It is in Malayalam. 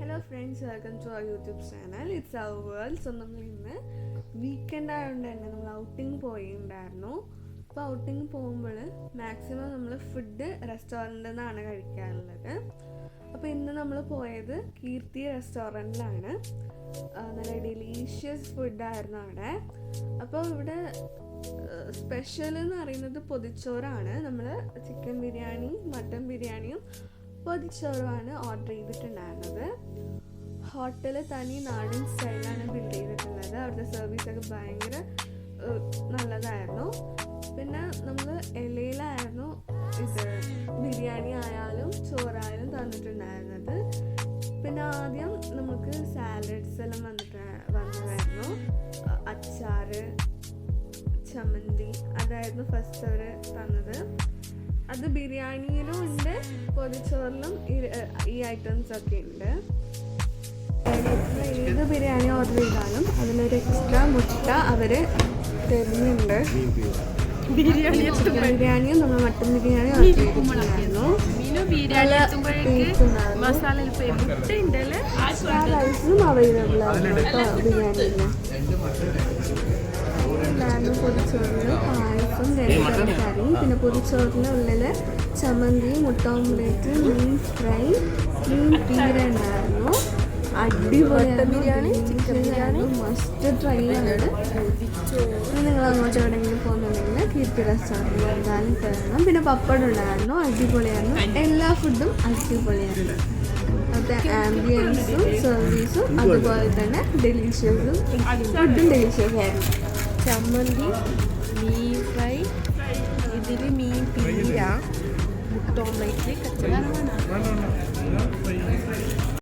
Hello friends welcome to our YouTube channel it's our world so നമ്മൾ ഇന്ന് വീക്കെൻഡ് ആയതുകൊണ്ട് തന്നെ നമ്മൾ ഔട്ടിങ് പോയിട്ടുണ്ടായിരുന്നു അപ്പോൾ ഔട്ടിംഗ് പോകുമ്പോൾ മാക്സിമം നമ്മൾ ഫുഡ് റെസ്റ്റോറന്റിൽ നിന്നാണ് കഴിക്കാറുള്ളത്. അപ്പോൾ ഇന്ന് നമ്മൾ പോയത് കീർത്തി റെസ്റ്റോറന്റിലാണ് നല്ല ഡെലീഷ്യസ് ഫുഡായിരുന്നു അവിടെ. അപ്പോൾ ഇവിടെ സ്പെഷ്യൽ എന്ന് പറയുന്നത് പൊതിച്ചോറാണ്. നമ്മൾ ചിക്കൻ ബിരിയാണി മട്ടൻ ബിരിയാണിയും പൊതിച്ചോറുമാണ് ഓർഡർ ചെയ്തിട്ടുണ്ടായിരുന്നത്. ഹോട്ടൽ തനി നാടൻ സ്റ്റൈലാണ് ബിൽഡ് ചെയ്തിട്ടുള്ളത്. അവിടുത്തെ സർവീസൊക്കെ ഭയങ്കര നല്ലതായിരുന്നു. പിന്നെ നമ്മൾ ഇലയിലായിരുന്നു ഇത് ബിരിയാണി ആയാലും ചോറായാലും തന്നിട്ടുണ്ടായിരുന്നത്. പിന്നെ ആദ്യം നമുക്ക് സാലഡ്സ് എല്ലാം വന്നിട്ട് വന്നതായിരുന്നു. ചമ്മന്തി. അതായിരുന്നു ഫസ്റ്റ് അവർ തന്നത്. അത് ബിരിയാണിയിലും ഉണ്ട് പൊതിച്ചോറിലും ഈ- ഐറ്റംസ് ഒക്കെ ഉണ്ട്. ഏത് ബിരിയാണി ഓർഡർ ചെയ്താലും അതിലൊരു എക്സ്ട്രാ മുട്ട അവർ തരുന്നുണ്ട്. ബിരിയാണിയും നമ്മൾ മട്ടൻ ബിരിയാണി ഓർഡർ ചെയ്തിട്ടുണ്ടായിരുന്നു. ബിരിയാണി റൈസും അവൈലബിൾ ആയിരുന്നു കേട്ടോ ബിരിയാണിയിൽ പൊതിച്ചോറിന് പായസം രണ്ട് കറി പിന്നെ പൊതിച്ചോറിന് ഉള്ളിൽ ചമ്മന്തി മുട്ട ഓംലേറ്റ് മീൻ ഫ്രൈ മീൻ പീര ഉണ്ടായിരുന്നു. അടിപൊളി biryani chicken biryani must try ആണ്. നിങ്ങൾ അങ്ങോട്ട് എവിടെയെങ്കിലും പോകുന്നുണ്ടെങ്കിൽ കീർത്തി റെസ്റ്റോറന്റിൽ എന്തായാലും കയറണം പിന്നെ പപ്പടം ഉണ്ടായിരുന്നു. അടിപൊളിയായിരുന്നു. എല്ലാ ഫുഡും അടിപൊളിയായിരുന്നു. അവിടുത്തെ ആംബിയൻസും സർവീസും അതുപോലെ തന്നെ ഡെലീഷ്യസും ഫുഡും ഡെലീഷ്യസ് ആയിരുന്നു. ചമ്മന്തി മീൻ ഫ്രൈ ഇതിൽ മീൻ പീര മുട്ട ഓംലൈറ്റ് കച്ചവടം.